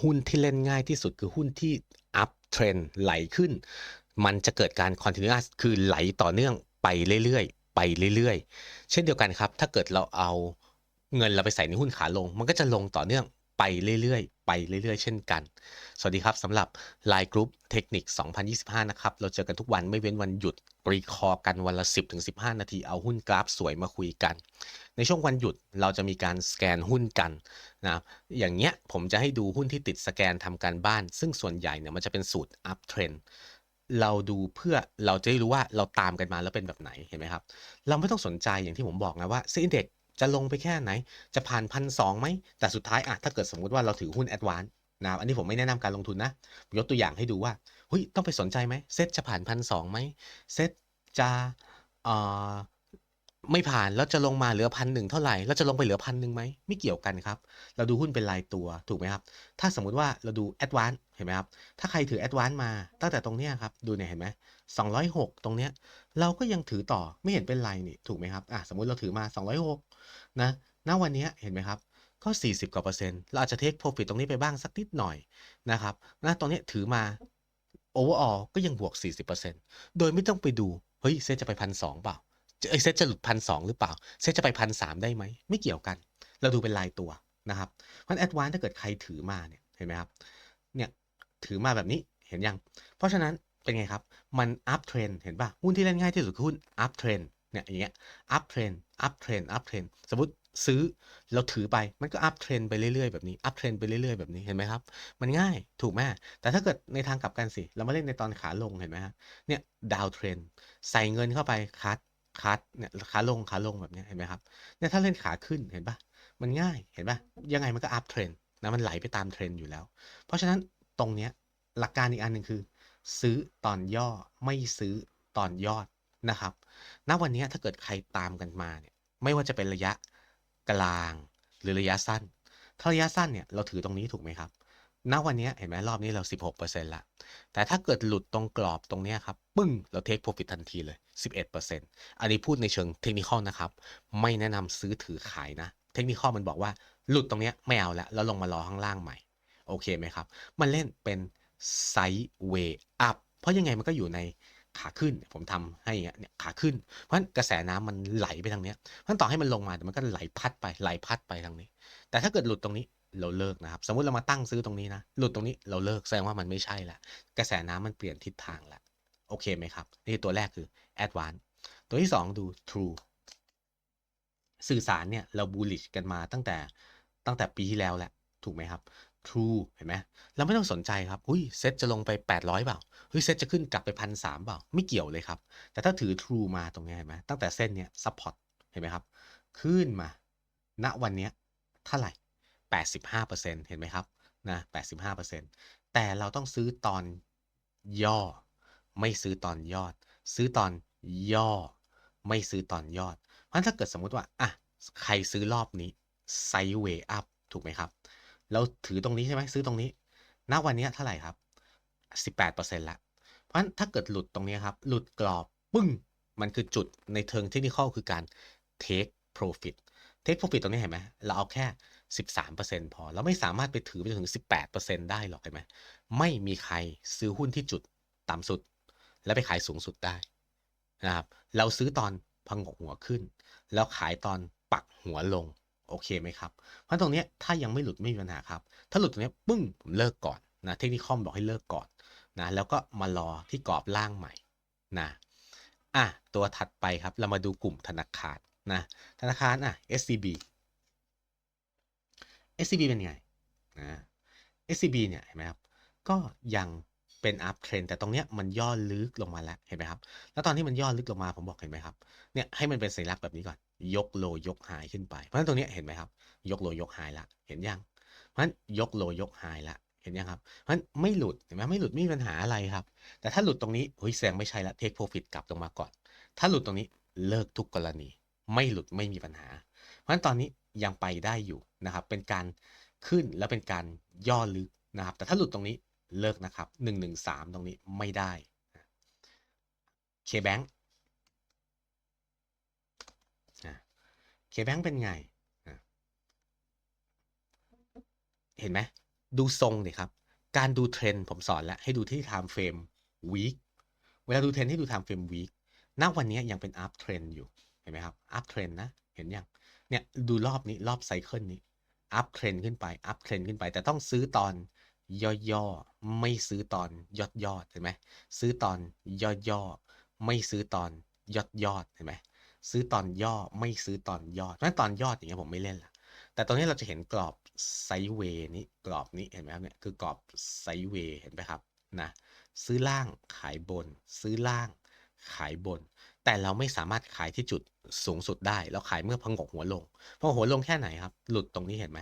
หุ้นที่เล่นง่ายที่สุดคือหุ้นที่ up trend ไหลขึ้น มันจะเกิดการ continuous คือไหลต่อเนื่องไปเรื่อยๆ ไปเรื่อยๆ เช่นเดียวกันครับ ถ้าเกิดเราเอาเงินเราไปใส่ในหุ้นขาลง มันก็จะลงต่อเนื่องไปเรื่อยๆ ไปเรื่อยๆ เช่นกัน สวัสดีครับสำหรับ Line Group เทคนิค 2025 นะครับ เราเจอกันทุกวันไม่เว้นวันหยุดรีคอร์กันวันละ 10-15 นาที เอาหุ้นกราฟสวยมาคุยกัน ในช่วงวันหยุดเราจะมีการสแกนหุ้นกันนะอย่างเงี้ยผมจะให้ดูหุ้นที่ติดสแกนทำการบ้าน ซึ่งส่วนใหญ่เนี่ยมันจะเป็นสูตร up trend เราดูเพื่อเราจะได้รู้ว่าเราตามกันมาแล้วเป็นแบบไหนเห็นไหมครับ เราไม่ต้องสนใจอย่างที่ผมบอกนะว่าเซ็นเด็กจะลงไปแค่ไหน จะผ่านพันสองไหม แต่สุดท้ายอะถ้าเกิดสมมุติว่าเราถือหุ้นแอดวานนะอันนี้ผมไม่แนะนำการลงทุนนะ ยกตัวอย่างให้ดูว่าเฮ้ยต้องไปสนใจไหมเซ็ตจะผ่านพันสองไหมเซ็ตจะเอ่อ ไม่ผ่านแล้วจะลงมาเหลือพันหนึ่งเท่าไหร่แล้วจะลงไปเหลือพันหนึ่งไหมไม่เกี่ยวกันครับ เราดูหุ้นเป็นรายตัวถูกไหมครับ ถ้าสมมุติว่าเราดูแอดวานเห็นไหมครับ ถ้าใครถือแอดวานมาตั้งแต่ตรงเนี้ยครับ ดูเนี่ยเห็นไหมสองร้อยหกตรงเนี้ย เราก็ยังถือต่อไม่เห็นเป็นไรนี่ถูกไหมครับอะสมมุติเราถือมา206นะณวันนี้เห็นไหมครับก็ 40 กว่าเปอร์เซ็นต์เราอาจจะเทคโปรฟิตตรงนี้ไปบ้างสักนิดหน่อยนะครับนะตรงเนี้ยถือมา overall ก็ยังบวก 40%โดยไม่ต้องไปดู เฮ้ย เซตจะไปพันสองเปล่า เอ้ยเซตจะหลุดพันสองหรือเปล่า เซตจะไปพันสามได้ไหม ไม่เกี่ยวกัน เราดูเป็นรายตัวนะครับ เพราะแอดวานถ้าเกิดใครถือมาเนี่ย เห็นไหมครับ เนี่ยถือมาแบบนี้ เห็นยัง เพราะฉะนั้นเป็นไงครับ มัน up trend เห็นป่ะ หุ้นที่เล่นง่ายที่สุดคือหุ้น up trend เนี่ยอย่างเงี้ย up trend up trend up trend สมมติซื้อเราถือไป มันก็ up trend ไปเรื่อยๆแบบนี้ up trend ไปเรื่อยๆแบบนี้ เห็นไหมครับ มันง่าย ถูกไหมแต่ถ้าเกิดในทางกลับกันสิ เรามาเล่นในตอนขาลง เห็นไหมฮะ เนี่ย down trend ใส่เงินเข้าไปคัด คัดเนี่ยขาลงขาลงแบบนี้เห็นไหมครับเนี่ยถ้าเล่นขาขึ้นเห็นปะมันง่ายเห็นปะยังไงมันก็ up trend นะมันไหลไปตามเทรนอยู่แล้ว เพราะฉะนั้นตรงเนี้ยหลักการอีกอันหนึ่งคือ ซื้อตอนย่อไม่ซื้อตอนยอดนะครับณวันนี้ถ้าเกิดใครตามกันมาเนี่ยไม่ว่าจะเป็นระยะกลางหรือระยะสั้น ถ้าระยะสั้นเนี่ยเราถือตรงนี้ถูกไหมครับ ณวันนี้เห็นไหมรอบนี้เรา 16%ละ แต่ถ้าเกิดหลุดตรงกรอบตรงนี้ครับ ปึ้ง เราเทคโปรฟิตทันทีเลย 11%อันนี้พูดในเชิงเทคนิคนะครับ ไม่แนะนำซื้อถือขายนะ เทคนิคมันบอกว่าหลุดตรงนี้ไม่เอาแล้ว แล้วลงมารอข้างล่างใหม่ โอเคไหมครับ มันเล่นเป็นไซด์เวย์อัพ เพราะยังไงมันก็อยู่ในขาขึ้น ผมทำให้เนี่ยขาขึ้น เพราะกระแสน้ำมันไหลไปทางเนี้ยเพราะต่อให้มันลงมาแต่มันก็ไหลพัดไปไหลพัดไปทางนี้ แต่ถ้าเกิดหลุดตรงนี้ เราเลิกนะครับ สมมุติเรามาตั้งซื้อตรงนี้นะ หลุดตรงนี้เราเลิกแสดงว่ามันไม่ใช่ละกระแสน้ำมันเปลี่ยนทิศทางละโอเคไหมครับ นี่ตัวแรกคือ advance ตัวที่ 2 ดู true สื่อสารเนี่ยเรา bullish กันมาตั้งแต่ตั้งแต่ปีที่แล้วแหละ ถูกไหมครับ True เห็นไหมเราไม่ต้องสนใจครับอุ้ยเซ็ตจะลงไป 800เปล่าเฮ้ยเซ็ตจะขึ้นกลับไปพันสามเปล่า ไม่เกี่ยวเลยครับ แต่ถ้าถือ True มาตรงนี้เห็นไหมตั้งแต่เส้นเนี้ย support เห็นไหมครับ ขึ้นมา ณวันเนี้ยเท่าไหร่ 85%เห็นไหมครับนะ85%แต่เราต้องซื้อตอนย่อ ไม่ซื้อตอนยอด ซื้อตอนย่อ ไม่ซื้อตอนยอด เพราะถ้าเกิดสมมุติว่าอะใครซื้อรอบนี้ไซด์เวย์อัพถูกไหมครับ เราถือตรงนี้ใช่ไหมซื้อตรงนี้ ณ วันนี้เท่าไหร่ครับ 18%ละ เพราะฉะนั้นถ้าเกิดหลุดตรงนี้ครับ หลุดกรอบปึ้ง มันคือจุดในเทิงเทคนิคคือการ take profit take profit ตรงนี้เห็นไหมเราเอาแค่ 13%พอเราไม่สามารถไปถือไปจนถึง 18%ได้หรอกเห็นไหมไม่มีใครซื้อหุ้นที่จุดต่ำสุด แล้วไปขายสูงสุดได้นะครับเราซื้อตอนพังหัวขึ้น แล้วขายตอนปักหัวลงโอเคไหมครับ เพราะตรงนี้ถ้ายังไม่หลุดไม่มีปัญหาครับ ถ้าหลุดตรงนี้ปึ้งผมเลิกก่อนนะเทคนิคอมบอกให้เลิกก่อนนะแล้วก็มารอที่กรอบล่างใหม่นะอะตัวถัดไปครับเรามาดูกลุ่มธนาคารนะธนาคารอะ SCB SCB เป็นไงนะ SCB เนี่ยเห็นไหมครับ ก็ยังเป็นอัพเทรนแต่ตรงเนี้ยมันย่อลึกลงมาแล้วเห็นไหมครับ แล้วตอนที่มันย่อลึกลงมาผมบอกเห็นไหมครับ เนี่ยให้มันเป็นสัญลักษณ์แบบนี้ก่อน ยกโลยกไฮขึ้นไป เพราะฉะนั้นตรงเนี้ยเห็นไหมครับ ยกโลยกไฮละ เห็นยัง เพราะฉะนั้นยกโลยกไฮละ เห็นยังครับ เพราะฉะนั้นไม่หลุดเห็นไหมไม่หลุดไม่มีปัญหาอะไรครับ แต่ถ้าหลุดตรงนี้เฮ้ยแสงไม่ใช่ละเทคโปรฟิตกลับลงมาก่อน ถ้าหลุดตรงนี้เลิกทุกกรณี ไม่หลุดไม่มีปัญหา เพราะฉะนั้นตอนนี้ ยังไปได้อยู่นะครับ เป็นการขึ้นแล้วเป็นการย่อลึกนะครับ แต่ถ้าหลุดตรงนี้เลิกนะครับหนึ่งหนึ่งสามตรงนี้ไม่ได้เคแบงเคแบงเป็นไง เห็นไหม ดูทรงเนี่ยครับ การดูเทรนด์ผมสอนแล้ว ให้ดูที่ time frame week เวลาดูเทรนด์ให้ดู time frame week ณวันนี้ยังเป็น up trend อยู่ เห็นไหมครับ up trend นะ เห็นยัง เนี่ยดูรอบนี้รอบไซเคิลนี้ up trend ขึ้นไป up trend ขึ้นไปแต่ต้องซื้อตอนย่อๆ ไม่ซื้อตอนยอดยอดๆเห็นไหมซื้อตอนย่อๆ ไม่ซื้อตอนยอดยอดๆเห็นไหมซื้อตอนย่อไม่ซื้อตอนยอดเพราะตอนยอดอย่างเงี้ยผมไม่เล่นละแต่ตอนนี้เราจะเห็นกรอบไซด์เวย์นี้กรอบนี้เห็นไหมครับเนี่ยคือกรอบไซด์เวย์เห็นไหมครับนะซื้อล่างขายบน ซื้อล่าง ขายบน แต่เราไม่สามารถขายที่จุดสูงสุดได้เราขายเมื่อพงกหัวลงพอหัวลงแค่ไหนครับ หลุดตรงนี้เห็นไหม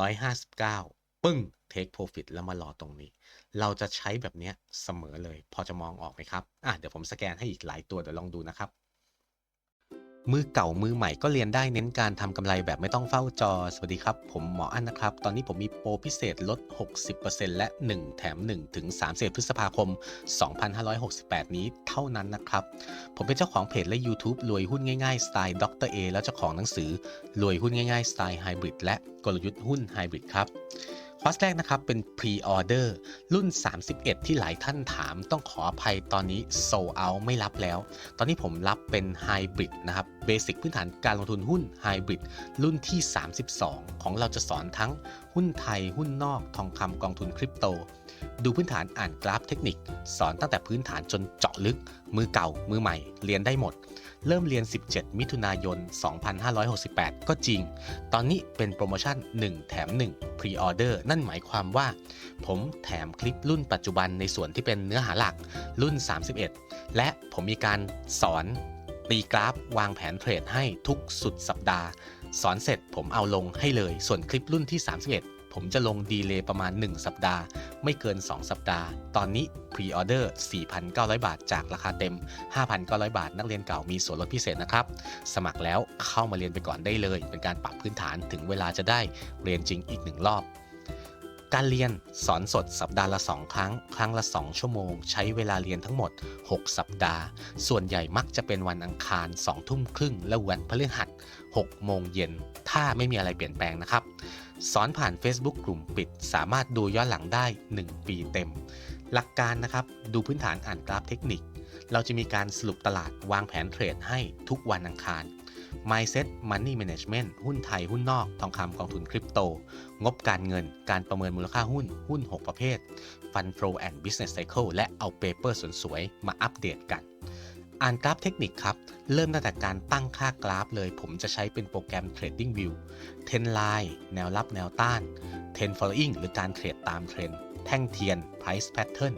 ร้อยห้าสิบเก้าปึ้ง take profit แล้วมารอตรงนี้ เราจะใช้แบบนี้เสมอเลย พอจะมองออกไหมครับ อะเดี๋ยวผมสแกนให้อีกหลายตัวเดี๋ยวลองดูนะครับ มือเก่ามือใหม่ก็เรียนได้เน้นการทำกำไรแบบไม่ต้องเฝ้าจอ สวัสดีครับ ผมหมออั้นนะครับ ตอนนี้ผมมีโปรพิเศษลด 60%และ 1 แถม 1 ถึง3พฤษภาคม 2568 นี้เท่านั้นนะครับ ผมเป็นเจ้าของเพจและ YouTube รวยหุ้นง่ายๆ สไตล์ดรเอและเจ้าของหนังสือ รวยหุ้นง่ายๆ สไตล์ไฮบริดและกลยุทธ์หุ้นไฮบริดครับ คอร์สแรกนะครับเป็น Pre-Order รุ่น 31 ที่หลายท่านถามต้องขออภัยตอนนี้โซเอาไม่รับแล้ว ตอนนี้ผมรับเป็นไฮบริดนะครับเบสิกพื้นฐานการลงทุนหุ้นไฮบริดรุ่นที่ 32 ของเราจะสอนทั้งหุ้นไทยหุ้นนอกทองคำกองทุนคริปโต ดูพื้นฐานอ่านกราฟเทคนิค สอนตั้งแต่พื้นฐานจนเจาะลึก มือเก่ามือใหม่เรียนได้หมด เริ่มเรียน 17 มิถุนายน 2568 ก็จริง ตอนนี้เป็นโปรโมชั่น 1 แถม1 Pre-Order นั่นหมายความว่า ผมแถมคลิปรุ่นปัจจุบันในส่วนที่เป็นเนื้อหาหลักรุ่น 31 และผมมีการสอนตีกราฟวางแผนเทรดให้ทุกสุดสัปดาห์ สอนเสร็จผมเอาลงให้เลย ส่วนคลิปรุ่นที่ 31 ผมจะลงดีเลย์ประมาณ 1 สัปดาห์ ไม่เกิน 2 สัปดาห์ ตอนนี้ Pre-Order 4,900 บาท จากราคาเต็ม 5,900 บาท นักเรียนเก่ามีส่วนลดพิเศษนะครับ สมัครแล้วเข้ามาเรียนไปก่อนได้เลย เป็นการปรับพื้นฐานถึงเวลาจะได้เรียนจริงอีกหนึ่งรอบการเรียนสอนสดสัปดาห์ละ 2 ครั้ง ครั้งละ 2 ชั่วโมง ใช้เวลาเรียนทั้งหมด 6 สัปดาห์ ส่วนใหญ่มักจะเป็นวันอังคาร 2 ทุ่มครึ่ง และวันพฤหัส 6 โมงเย็น ถ้าไม่มีอะไรเปลี่ยนแปลงนะครับ สอนผ่าน Facebook กลุ่มปิด สามารถดูย้อนหลังได้ 1 ปีเต็ม หลักการนะครับ ดูพื้นฐานอ่านกราฟเทคนิค เราจะมีการสรุปตลาดวางแผนเทรดให้ทุกวันอังคาร Mindset Money Management หุ้นไทย หุ้นนอก ทองคำกองทุนคริปโต งบการเงิน การประเมินมูลค่าหุ้น หุ้น 6 ประเภท Fund Flow and Business Cycle และเอาเปเปอร์สวยๆมาอัปเดตกัน อ่านกราฟเทคนิคครับ เริ่มตั้งแต่การตั้งค่ากราฟเลย ผมจะใช้เป็นโปรแกรม Trading View Trend Line แนวรับแนวต้าน Trend Following หรือการเทรดตามเทรนด์แท่งเทียน Price Pattern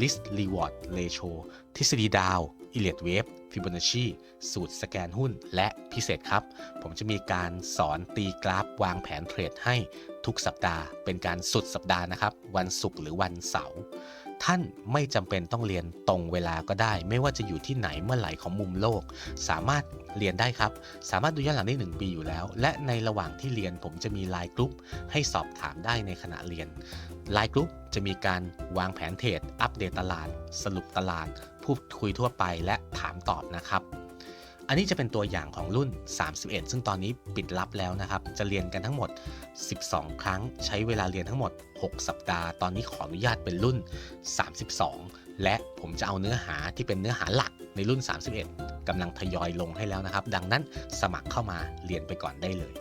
Risk Reward Ratio ทฤษฎีดาว Elliott Wave Fibonacci สูตรสแกนหุ้น และพิเศษครับ ผมจะมีการสอนตีกราฟวางแผนเทรดให้ทุกสัปดาห์ เป็นการสุดสัปดาห์นะครับ วันศุกร์หรือวันเสาร์ ท่านไม่จำเป็นต้องเรียนตรงเวลาก็ได้ ไม่ว่าจะอยู่ที่ไหนเมื่อไหร่ของมุมโลก สามารถเรียนได้ครับ สามารถดูย้อนหลังได้ 1 ปีอยู่แล้ว และในระหว่างที่เรียนผมจะมีไลน์กรุ๊ปให้สอบถามได้ในขณะเรียนไลน์กรุ๊ปจะมีการวางแผนเทรดอัปเดตตลาด สรุปตลาดพูดคุยทั่วไปและถามตอบนะครับ อันนี้จะเป็นตัวอย่างของรุ่น 31 ซึ่งตอนนี้ปิดรับแล้วนะครับ จะเรียนกันทั้งหมด 12 ครั้ง ใช้เวลาเรียนทั้งหมด 6 สัปดาห์ ตอนนี้ขออนุญาตเป็นรุ่น 32 และผมจะเอาเนื้อหาที่เป็นเนื้อหาหลักในรุ่น 31กำลังทยอยลงให้แล้วนะครับ ดังนั้นสมัครเข้ามาเรียนไปก่อนได้เลย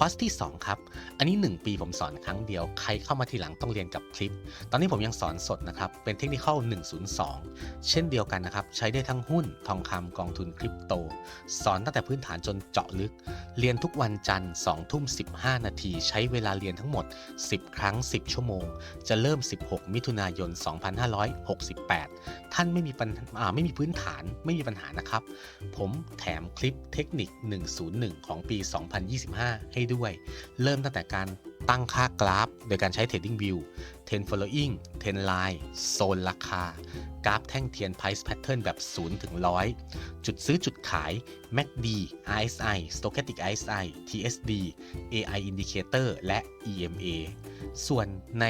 คอร์สที่ 2 ครับ อันนี้ 1 ปีผมสอนครั้งเดียว ใครเข้ามาทีหลังต้องเรียนกับคลิป ตอนนี้ผมยังสอนสดนะครับ เป็นเทคนิค102 เช่นเดียวกันนะครับ ใช้ได้ทั้งหุ้น ทองคำกองทุนคริปโต สอนตั้งแต่พื้นฐานจนเจาะลึก เรียนทุกวันจันทร์2ทุ่ม 15 นาที ใช้เวลาเรียนทั้งหมด 10 ครั้ง 10 ชั่วโมง จะเริ่ม 16 มิถุนายน 2568 ท่านไม่มีปัญหาไม่มีพื้นฐานไม่มีปัญหานะครับ ผมแถมคลิปเทคนิค 101 ของปี 2025 ให้ด้วย เริ่มตั้งแต่การตั้งค่ากราฟ โดยการใช้ Trading View Trend Following Trend Line โซนราคา กราฟแท่งเทียน Price Pattern แบบ 0 ถึง 100 จุดซื้อจุดขาย MACD RSI Stochastic RSI TSD AI Indicator และ EMA ส่วนใน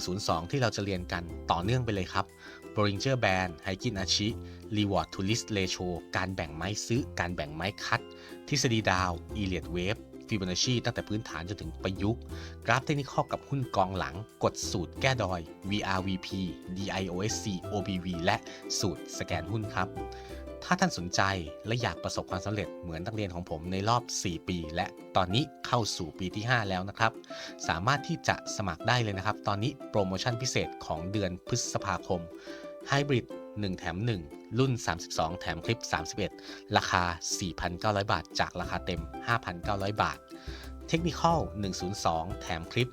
102 ที่เราจะเรียนกันต่อเนื่องไปเลยครับ Bollinger Band h i k i n Achi Reward to Risk Ratio การแบ่งไม้ซื้อ การแบ่งไม้คัด ทฤษฎีดาว Elliott Wave ฟิโบนัชชีตั้งแต่พื้นฐานจนถึงประยุกต์ กราฟเทคนิคอกับหุ้นกองหลัง กดสูตรแก้ดอย VRVP DIOSC OBV และสูตรสแกนหุ้นครับ ถ้าท่านสนใจและอยากประสบความสำเร็จเหมือนนักเรียนของผมในรอบ 4 ปี และตอนนี้เข้าสู่ปีที่ 5 แล้วนะครับ สามารถที่จะสมัครได้เลยนะครับ ตอนนี้โปรโมชั่นพิเศษของเดือนพฤษภาคม Hybrid 1 แถม 1 รุ่น 32 แถมคลิป 31 ราคา 4,900 บาท จากราคาเต็ม 5,900 บาท เทคนิคอล102 แถมคลิป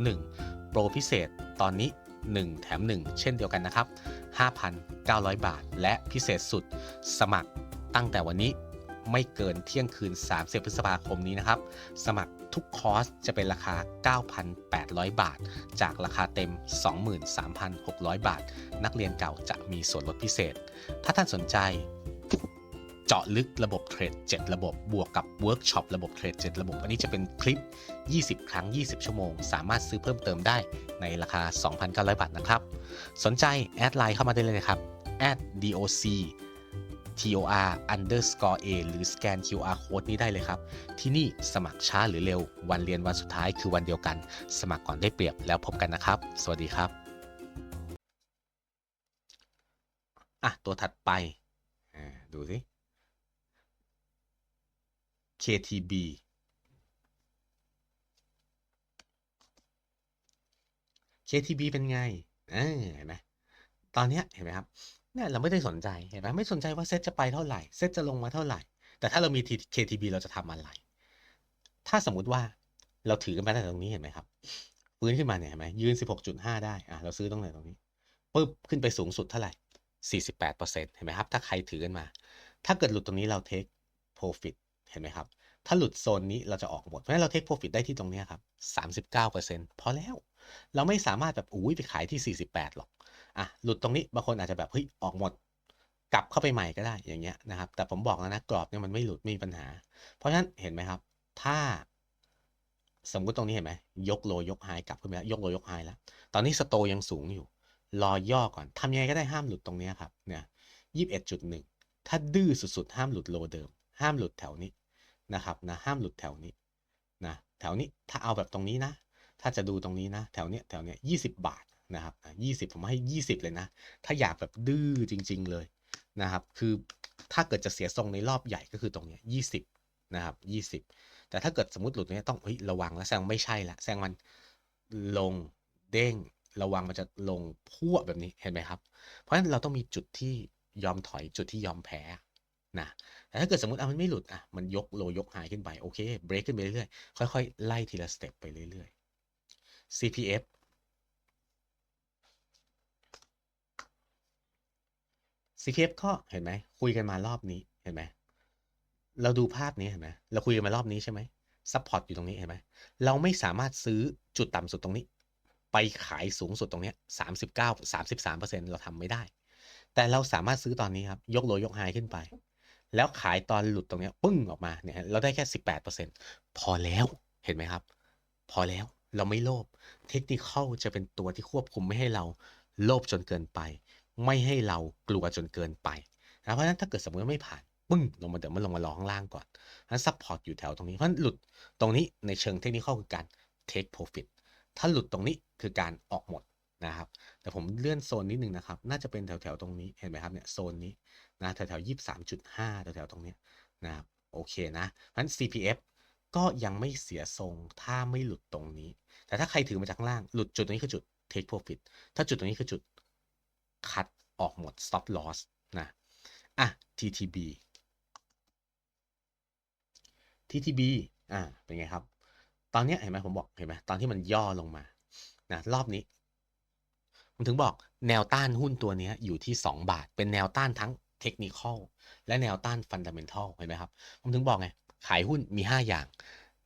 101 โปรพิเศษตอนนี้ 1 แถม 1 เช่นเดียวกันนะครับ 5,900 บาท และพิเศษสุด สมัครตั้งแต่วันนี้ ไม่เกินเที่ยงคืน 30 พฤษภาคมนี้นะครับ สมัครทุกคอร์สจะเป็นราคา 9,800 บาท จากราคาเต็ม 23,600 บาท นักเรียนเก่าจะมีส่วนลดพิเศษ ถ้าท่านสนใจเจาะลึกระบบเทรด 7 ระบบบวกกับเวิร์กช็อประบบเทรด 7 ระบบ อันนี้จะเป็นคลิป 20 ครั้ง 20 ชั่วโมง สามารถซื้อเพิ่มเติมได้ในราคา 2,900 บาทนะครับ สนใจ แอดไลน์เข้ามาได้เลยนะครับ doc tor underscore a หรือสแกน QR code นี้ได้เลยครับ ที่นี่สมัครช้าหรือเร็ว วันเรียนวันสุดท้ายคือวันเดียวกัน สมัครก่อนได้เปรียบแล้วพบกันนะครับ สวัสดีครับอะตัวถัดไปดูสิ KTB KTB เป็นไง เออเห็นไหมตอนนี้เห็นไหมครับ เนี่ยเราไม่ได้สนใจเห็นไหมไม่สนใจว่าเซตจะไปเท่าไหร่เซตจะลงมาเท่าไหร่ แต่ถ้าเรามี KTB เราจะทำอะไร ถ้าสมมุติว่าเราถือกันมาตั้งแต่ตรงนี้เห็นไหมครับฟื้นขึ้นมาเนี่ยเห็นไหมยืน 16.5 ได้อะเราซื้อตรงไหนตรงนี้ปึ๊บขึ้นไปสูงสุดเท่าไหร่ 48%เห็นไหมครับ ถ้าใครถือกันมา ถ้าเกิดหลุดตรงนี้เรา take profit เห็นไหมครับ ถ้าหลุดโซนนี้เราจะออกหมดเพราะฉะนั้นเรา take profit ได้ที่ตรงนี้ครับ 39%พอแล้ว เราไม่สามารถแบบอุ้ยไปขายที่ 48 หรอก อะหลุดตรงนี้บางคนอาจจะแบบเฮ้ยออกหมด กลับเข้าไปใหม่ก็ได้อย่างเงี้ยนะครับ แต่ผมบอกแล้วนะกรอบเนี่ยมันไม่หลุดไม่มีปัญหา เพราะฉะนั้นเห็นไหมครับ ถ้าสมมุติตรงนี้เห็นไหมยกโลยกไฮกลับขึ้นไปแล้วยกโลยกไฮแล้ว ตอนนี้สโตยังสูงอยู่ รอย่อก่อนทำยังไงก็ได้ห้ามหลุดตรงนี้ครับเนี่ย21.1ถ้าดื้อสุดๆ ห้ามหลุดโลเดิม ห้ามหลุดแถวนี้นะครับนะห้ามหลุดแถวนี้นะแถวนี้ถ้าเอาแบบตรงนี้นะ ถ้าจะดูตรงนี้นะ แถวเนี้ยแถวเนี้ย20บาท นะครับยี่สิบผมให้20เลยนะ ถ้าอยากแบบดื้อจริง ๆเลยนะครับ คือถ้าเกิดจะเสียทรงในรอบใหญ่ก็คือตรงเนี้ย20นะครับ20แต่ถ้าเกิดสมมติหลุดตรงนี้ต้องเฮ้ยระวังแล้วแซงไม่ใช่ละแซงมันลงเด้งระวังมันจะลงพั่วแบบนี้เห็นไหมครับ เพราะฉะนั้นเราต้องมีจุดที่ยอมถอยจุดที่ยอมแพ้นะแต่ถ้าเกิดสมมติอะมันไม่หลุดอะมันยกโลยกหายขึ้นไปโอเคเบรกขึ้นไปเรื่อยๆค่อยๆไล่ทีละสเต็ปไปเรื่อยๆ CPF CPF ก็เห็นไหมคุยกันมารอบนี้เห็นไหมเราดูภาพนี้เห็นไหมเราคุยกันมารอบนี้ใช่ไหมซัพพอร์ตอยู่ตรงนี้เห็นไหมเราไม่สามารถซื้อจุดต่ำสุดตรงนี้ ไปขายสูงสุดตรงนี้สามสิบเก้าสามสิบสามเปอร์เซ็นต์เราทำไม่ได้ แต่เราสามารถซื้อตอนนี้ครับ ยกโลยกไฮขึ้นไป แล้วขายตอนหลุดตรงนี้ปึ้งออกมาเนี่ยเราได้แค่สิบแปดเปอร์เซ็นต์พอแล้วเห็นไหมครับ พอแล้วเราไม่โลภเทคนิคเข้าจะเป็นตัวที่ควบคุมไม่ให้เราโลภจนเกินไป ไม่ให้เรากลัวจนเกินไปนะเพราะฉะนั้นถ้าเกิดสมมติไม่ผ่านปึ้งลงมาเดี๋ยวมันลงมารอข้างล่างก่อนนั้นซัพพอร์ตอยู่แถวตรงนี้เพราะฉะนั้นหลุดตรงนี้ในเชิงเทคนิคคือการ take profit ถ้าหลุดตรงนี้คือการออกหมดนะครับ แต่ผมเลื่อนโซนนิดนึงนะครับ น่าจะเป็นแถวๆตรงนี้เห็นไหมครับเนี่ยโซนนี้นะแถวๆยี่สิบสามจุดห้าแถวๆตรงนี้นะครับโอเคนะเพราะฉะนั้น CPF ก็ยังไม่เสียทรงถ้าไม่หลุดตรงนี้ แต่ถ้าใครถือมาจากข้างล่างหลุดจุดตรงนี้คือจุด take profit ถ้าจุดตรงนี้คือจุด คัดออกหมด stop loss นะ อะ TTB TTB อ่า เป็นไงครับ ตอนนี้เห็นไหมผมบอก เห็นไหมตอนที่มันย่อลงมา นะ รอบนี้ ผมถึงบอกแนวต้านหุ้นตัวนี้อยู่ที่ 2 บาท เป็นแนวต้านทั้งเทคนิคอลและแนวต้านฟันดัมเมนทัลเห็นไหมครับ ผมถึงบอกไง ขายหุ้นมี 5 อย่าง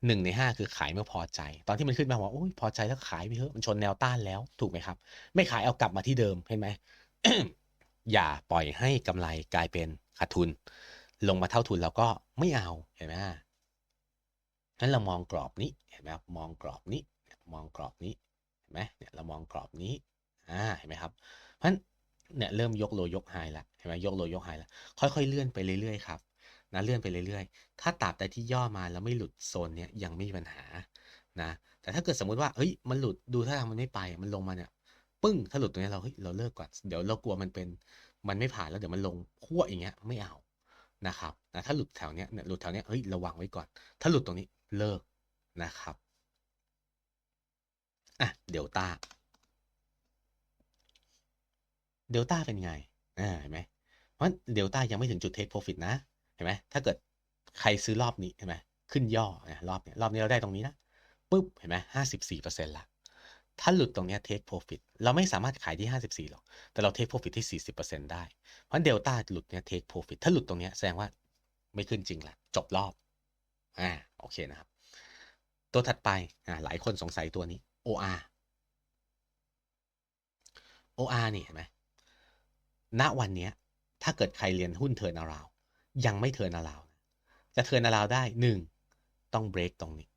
1ใน5คือขายเมื่อพอใจ ตอนที่มันขึ้นมาว่าโอ้ยพอใจแล้วขายไปเถอะมันชนแนวต้านแล้วถูกไหมครับ ไม่ขายเอากลับมาที่เดิมเห็นไหม อย่าปล่อยให้กำไรกลายเป็นขาดทุน ลงมาเท่าทุนแล้วก็ไม่เอาเห็นไหมงั้นเรามองกรอบนี้เห็นไหมครับมองกรอบนี้มองกรอบนี้เห็นไหมเนี่ยเรามองกรอบนี้อ่าเห็นไหมครับเพราะฉะนั้นเนี่ยเริ่มยกโลยกไฮแล้วเห็นไหมยกโลยกไฮแล้วค่อยๆเลื่อนไปเรื่อยๆครับนะเลื่อนไปเรื่อยๆ ถ้าตราบใดที่ย่อมาแล้วไม่หลุดโซนเนี้ยยังไม่มีปัญหานะแต่ถ้าเกิดสมมุติว่าเฮ้ยมันหลุดดูถ้าทางมันไม่ไปมันลงมาเนี่ย ปึ้งถ้าหลุดตรงนี้เราเฮ้ยเราเลิกก่อนเดี๋ยวเรากลัวมันเป็นมันไม่ผ่านแล้วเดี๋ยวมันลงขั้วอย่างเงี้ยไม่เอานะครับนะถ้าหลุดแถวเนี้ยเนี่ยหลุดแถวเนี้ยเฮ้ยระวังไว้ก่อน ถ้าหลุดตรงนี้เลิกนะครับอะเดลต้าเดลต้าเป็นไงอ่าเห็นไหมเพราะเดลต้ายังไม่ถึงจุดเทคโปรฟิตนะเห็นไหมถ้าเกิดใครซื้อรอบนี้เห็นไหมขึ้นย่อนะรอบเนี้ยรอบนี้เราได้ตรงนี้นะปุ๊บเห็นไหมห้าสิบสี่เปอร์เซ็นต์ละ ถ้าหลุดตรงนี้ยเทคโปรฟิตเราไม่สามารถขายที่ห้าสิบสี่หรอก แต่เราเทคโปรฟิตที่สี่สิบเปอร์เซ็นต์ได้ เพราะเดลต้าหลุดเนี้ยเทคโปรฟิตถ้าหลุดตรงนี้แสดงว่าไม่ขึ้นจริงละจบรอบ อ่า โอเคนะครับ ตัวถัดไป อ่า หลายคนสงสัยตัวนี้ OR OR นี่เห็นไหมณวันนี้ถ้าเกิดใครเรียนหุ้นเทิร์นาราว ยังไม่เทิร์นาราว จะเทิร์นาราวได้หนึ่งต้องเบรกตรงนี้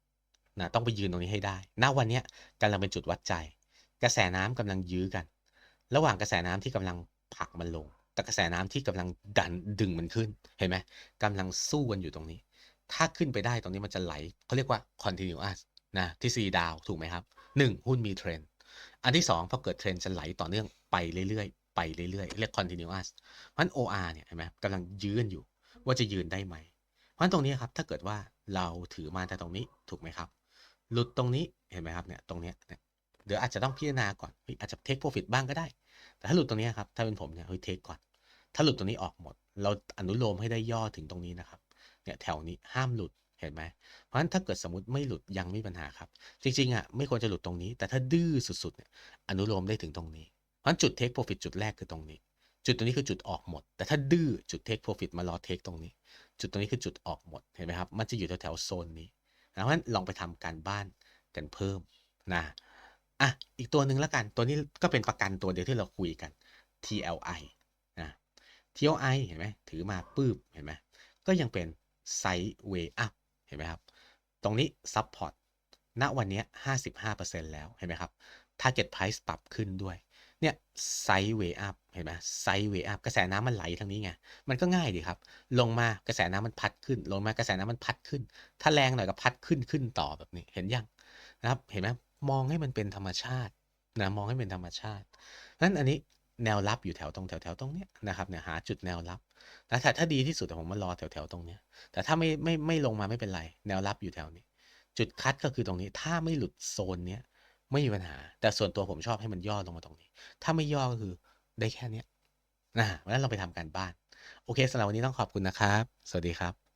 นะต้องไปยืนตรงนี้ให้ได้ ณ วันนี้กำลังเป็นจุดวัดใจ กระแสน้ำกำลังยื้อกัน ระหว่างกระแสน้ำที่กำลังผลักมันลงกับกระแสน้ำที่กำลังดันดึงมันขึ้น เห็นไหมกำลังสู้กันอยู่ตรงนี้ ถ้าขึ้นไปได้ตรงนี้มันจะไหลเขาเรียกว่า continuous นะที่ซีดาวถูกไหมครับหนึ่งหุ้นมีเทรนด์ อันที่สองพอเกิดเทรนด์จะไหลต่อเนื่องไปเรื่อยๆ ไปเรื่อยๆ เรียก continuous เพราะฉะนั้น OR เนี่ยเห็นไหมกำลังยืนอยู่ว่าจะยืนได้ไหม เพราะฉะนั้นตรงนี้ครับถ้าเกิดว่าเราถือมาแต่ตรงนี้ถูกไหมครับ หลุดตรงนี้เห็นไหมครับเนี่ยตรงเนี้ยเดี๋ยวอาจจะต้องพิจารณาก่อนเฮ้ยอาจจะเทคโปรฟิตบ้างก็ได้ แต่ถ้าหลุดตรงนี้ครับถ้าเป็นผมเนี่ยเฮ้ยเทคก่อน ถ้าหลุดตรงนี้ออกหมด เราอนุโลมให้ได้ย่อถึงตรงนี้นะครับเนี่ยแถวนี้ห้ามหลุดเห็นไหมเพราะฉะนั้นถ้าเกิดสมมติไม่หลุดยังไม่มีปัญหาครับ จริงๆอะไม่ควรจะหลุดตรงนี้ แต่ถ้าดื้อสุดๆเนี่ยอนุโลมได้ถึงตรงนี้ เพราะฉะนั้นจุดเทคโปรฟิตจุดแรกคือตรงนี้ จุดตรงนี้คือจุดออกหมด แต่ถ้าดื้อจุดเทคโปรฟิตมารอเทคตรงนี้ จุดตรงนี้คือจุดออกหมดเห็นไหมครับมันจะอยู่แถวๆโซนนี้ นะเพราะฉะนั้นลองไปทำการบ้านกันเพิ่มนะอะอีกตัวหนึ่งแล้วกัน ตัวนี้ก็เป็นประกันตัวเดียวที่เราคุยกัน TLI นะ TLI เห็นไหมถือมาปื้บเห็นไหมก็ยังเป็นไซด์เวย์อัพเห็นไหมครับ ตรงนี้ซับพอร์ตณวันนี้ 55%แล้ว เห็นไหมครับ Target Price ปรับขึ้นด้วย เนี่ยไซด์เวอัพเห็นไหมไซด์เวอัพกระแสน้ำมันไหลทางนี้ไง มันก็ง่ายดีครับ ลงมากระแสน้ำมันพัดขึ้น ลงมากระแสน้ำมันพัดขึ้น ถ้าแรงหน่อยก็พัดขึ้นขึ้นต่อแบบนี้เห็นยังนะครับ เห็นไหมมองให้มันเป็นธรรมชาตินะมองให้เป็นธรรมชาตินั้นอันนี้แนวรับอยู่แถวตรงแถวแถวตรงเนี้ยนะครับเนี่ยหาจุดแนวรับแล้วถ้าถ้าดีที่สุดแต่ผมมารอแถวแถวตรงเนี้ยแต่ถ้าไม่ไม่ไม่ลงมาไม่เป็นไร แนวรับอยู่แถวนี้ จุดคัดก็คือตรงนี้ถ้าไม่หลุดโซนเนี้ย ไม่มีปัญหา แต่ส่วนตัวผมชอบให้มันย่อลงมาตรงนี้ ถ้าไม่ย่อก็คือได้แค่เนี้ยนะวันนั้นเราไปทำการบ้าน โอเคสำหรับวันนี้ต้องขอบคุณนะครับ สวัสดีครับ